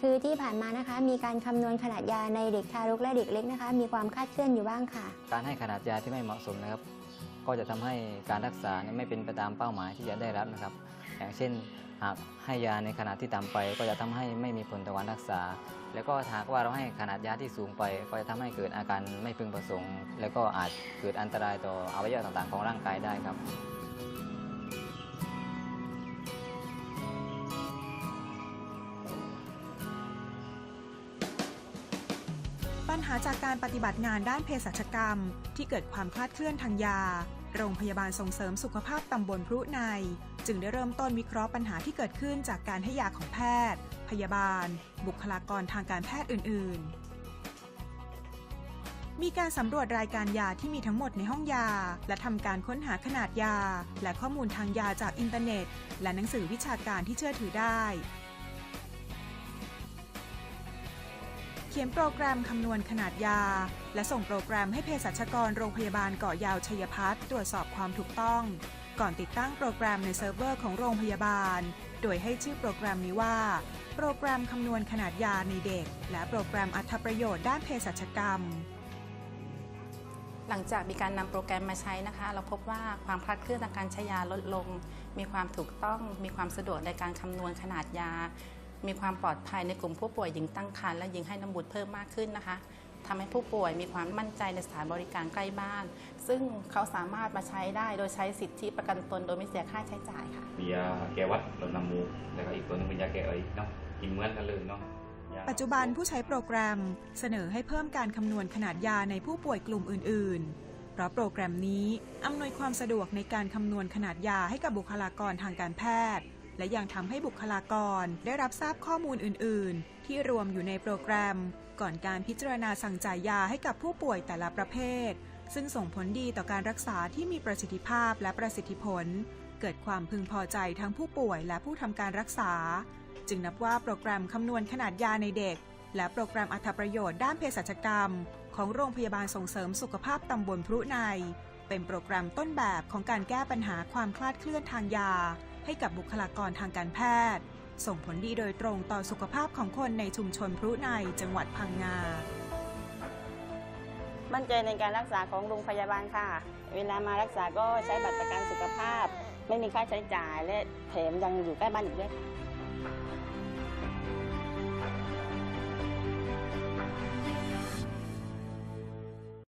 คือที่ผ่านมานะคะ มีการคำนวณขนาดยาในเด็กทารกและเด็กเล็กนะคะ มีความคาดเคลื่อนอยู่บ้างค่ะ การให้ขนาดยาที่ไม่เหมาะสมนะครับ ก็จะทำให้การรักษาไม่เป็นไปตามเป้าหมายที่จะได้รับนะครับ อย่างเช่น หากให้ยาในขนาดที่ต่ำไป ก็จะทำให้ไม่มีผลต่อการรักษา แล้วก็หากว่าเราให้ขนาดยาที่สูงไป ก็จะทำให้เกิดอาการไม่พึงประสงค์ แล้วก็อาจเกิดอันตรายต่ออวัยวะต่างๆของร่างกายได้ครับ ปัญหาจากการปฏิบัติงานด้านเภสัชกรรม ที่เกิดความคลาดเคลื่อนทางยา โรงพยาบาลส่งเสริมสุขภาพตำบลพรุใน จึงได้เริ่มต้นวิเคราะห์ปัญหาที่เกิดขึ้นจากการให้ยาของแพทย์ พยาบาล บุคลากรทางการแพทย์อื่น ๆ มีการสำรวจรายการยาที่มีทั้งหมดในห้องยา และทำการค้นหาขนาดยา และข้อมูลทางยาจากอินเทอร์เน็ต และหนังสือวิชาการที่เชื่อถือได้ เขียนโปรแกรมคำนวณขนาดยา และส่งโปรแกรมให้เภสัชกรโรงพยาบาลเกาะยาวชัยพัฒน์ตรวจสอบความถูกต้อง ก่อนติดตั้งโปรแกรมในเซิร์ฟเวอร์ของโรงพยาบาล โดยให้ชื่อโปรแกรมนี้ว่า โปรแกรมคำนวณขนาดยาในเด็ก และโปรแกรมอัตประโยชน์ด้านเภสัชกรรมหลังจากมีการนำโปรแกรมมาใช้นะคะ เราพบว่าความคลาดเคลื่อนทางการใช้ยาลดลง มีความถูกต้อง มีความสะดวกในการคำนวณขนาดยา มีความปลอดภัยในกลุ่มผู้ป่วยหญิงตั้งครรภ์และหญิงให้น้ำบุตรเพิ่มมากขึ้นนะคะทำให้ผู้ป่วยมีความมั่นใจในสถานบริการใกล้บ้าน ซึ่งเขาสามารถมาใช้ได้โดยใช้สิทธิประกันตนโดยไม่เสียค่าใช้จ่ายค่ะ มียาแก้หวัดลดน้ำมูกแล้วก็อีกตัวหนึงเป็นยาแก้ไอเนาะกินเหมือนกันเลยเนาะยาปัจจุบันผู้ใช้โปรแกรมเสนอให้เพิ่มการคำนวณขนาดยาในผู้ป่วยกลุ่มอื่น ๆ เพราะโปรแกรมนี้อำนวยความสะดวกในการคำนวณขนาดยาให้กับบุคลากรทางการแพทย์ และยังทำให้บุคลากรได้รับทราบข้อมูลอื่น ๆ ที่รวมอยู่ในโปรแกรม ก่อนการพิจารณาสั่งจ่ายยาให้กับผู้ป่วยแต่ละประเภท ซึ่งส่งผลดีต่อการรักษาที่มีประสิทธิภาพและประสิทธิผล เกิดความพึงพอใจทั้งผู้ป่วยและผู้ทำการรักษา จึงนับว่าโปรแกรมคำนวณขนาดยาในเด็ก และโปรแกรมอัตประโยชน์ด้านเภสัชกรรม ของโรงพยาบาลส่งเสริมสุขภาพตำบลพรุในเป็นโปรแกรมต้นแบบของการแก้ปัญหาความคลาดเคลื่อนทางยา ให้กับบุคลากรทางการแพทย์ ส่งผลดีโดยตรงต่อสุขภาพของคนในชุมชนพรุในจังหวัดพังงา มั่นใจในการรักษาของโรงพยาบาลค่ะ เวลามารักษาก็ใช้บัตรประกันสุขภาพ ไม่มีค่าใช้จ่ายและแถมยังอยู่ใกล้บ้านอีกด้วยค่ะ